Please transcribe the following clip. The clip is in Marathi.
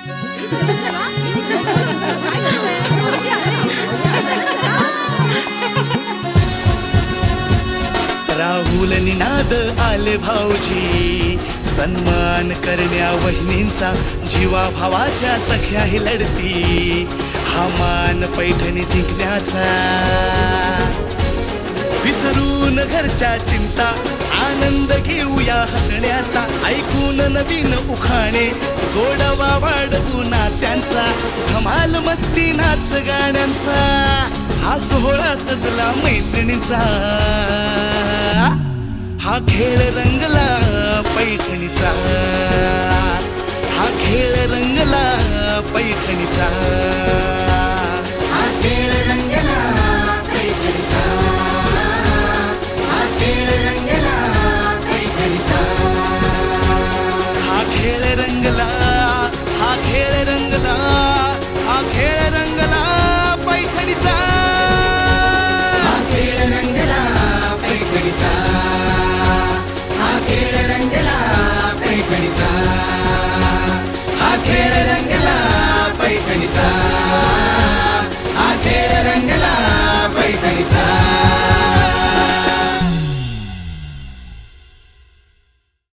राहुल निनाद आले भाऊजी. सन्मान करण्या वहिनींचा जीवा भावाच्या सख्या ही लढती. हा मान पैठणी जिंकण्याचा. विसरून घरच्या चिंता आनंद घेऊया हसण्याचा. ऐकून नवीन उखाणे. गोडवा वाढवू नात्यांचा धमाल मस्ती नाच गाण्यांचा. हा सोहळा सजला मैत्रिणीचा. हा खेळ रंगला पैठणीचा. हा खेळ रंगला पैठणीचा. पैठणीचा हा खेळ रंगला पैठणीचा